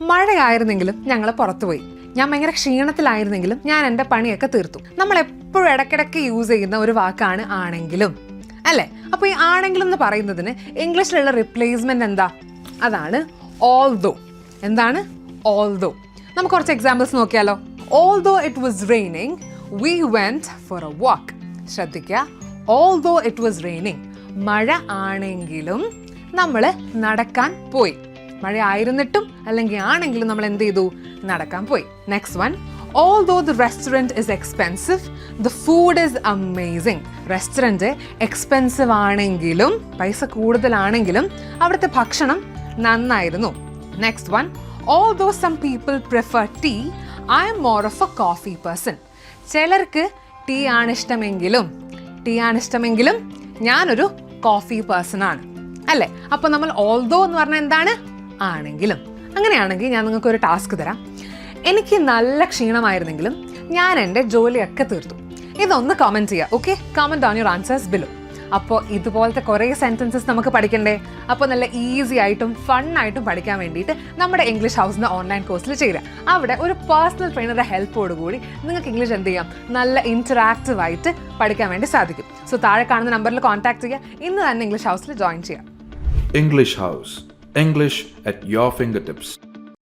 മഴയായിരുന്നെങ്കിലും ഞങ്ങൾ പുറത്തുപോയി. ഞാൻ ഭയങ്കര ക്ഷീണത്തിലായിരുന്നെങ്കിലും ഞാൻ എന്റെ പണിയൊക്കെ തീർത്തു. നമ്മൾ എപ്പോഴും ഇടയ്ക്കിടയ്ക്ക് യൂസ് ചെയ്യുന്ന ഒരു വാക്കാണ് ആണെങ്കിലും. അല്ലേ? അപ്പോൾ ഈ ആണെങ്കിലും എന്ന് പറയുന്നതിന് ഇംഗ്ലീഷിലുള്ള റിപ്ലേസ്മെന്റ് എന്താ? അതാണ് ഓൾ ദോ എന്താണ്? ഓൾ ദോ നമുക്ക് കുറച്ച് എക്സാമ്പിൾസ് നോക്കിയാലോ. Although it was raining we went for a walk ശ്രദ്ധിക്കുക although it was raining മഴ ആണെങ്കിലും നമ്മൾ നടക്കാൻ പോയി. മഴ ആയിരുന്നിട്ടും അല്ലെങ്കിൽ ആണെങ്കിലും നമ്മൾ എന്ത് ചെയ്തു? നടക്കാൻ പോയി. Next one though the restaurant is expensive the food is amazing restaurant expensive ആണെങ്കിലും പൈസ കൂടുതലാണെങ്കിലും അവിടുത്തെ ഭക്ഷണം നന്നായിരുന്നു. Next one although some people prefer tea I'm more of a coffee person ചിലർക്ക് ടീ ആണ് ഇഷ്ടമെങ്കിലും ടീ ആണ് ഇഷ്ടമെങ്കിലും ഞാനൊരു കോഫി പേഴ്സൺ ആണ്. അല്ലേ? അപ്പോൾ നമ്മൾ ഓൾദോ എന്ന് പറഞ്ഞാൽ എന്താണ്? ആണെങ്കിലും. അങ്ങനെയാണെങ്കിൽ ഞാൻ നിങ്ങൾക്ക് ഒരു ടാസ്ക് തരാം. എനിക്ക് നല്ല ക്ഷീണമായിരുന്നെങ്കിലും ഞാൻ എന്റെ ജോലിയൊക്കെ തീർത്തു. ഇതൊന്ന് കമന്റ് ചെയ്യുക okay comment on your answers below അപ്പോൾ ഇതുപോലത്തെ കുറേ സെന്റൻസസ് നമുക്ക് പഠിക്കണ്ടേ? അപ്പോൾ നല്ല ഈസി ആയിട്ടും ഫണ്ണായിട്ടും പഠിക്കാൻ വേണ്ടിയിട്ട് നമ്മുടെ ഇംഗ്ലീഷ് ഹൗസിന്റെ ഓൺലൈൻ കോഴ്സിൽ ചെയ്യുക അവിടെ ഒരു പേഴ്സണൽ ട്രെയിനറുടെ ഹെൽപ്പോടുകൂടി നിങ്ങൾക്ക് ഇംഗ്ലീഷ് എന്ത് ചെയ്യാം? നല്ല ഇന്ററാക്റ്റീവ് ആയിട്ട് പഠിക്കാൻ വേണ്ടി സാധിക്കും. സോ താഴെ കാണുന്ന നമ്പറിൽ കോൺടാക്ട് ചെയ്യുക. ഇന്ന് തന്നെ ഇംഗ്ലീഷ് ഹൗസിൽ ജോയിൻ ചെയ്യാം English House. English at your fingertips.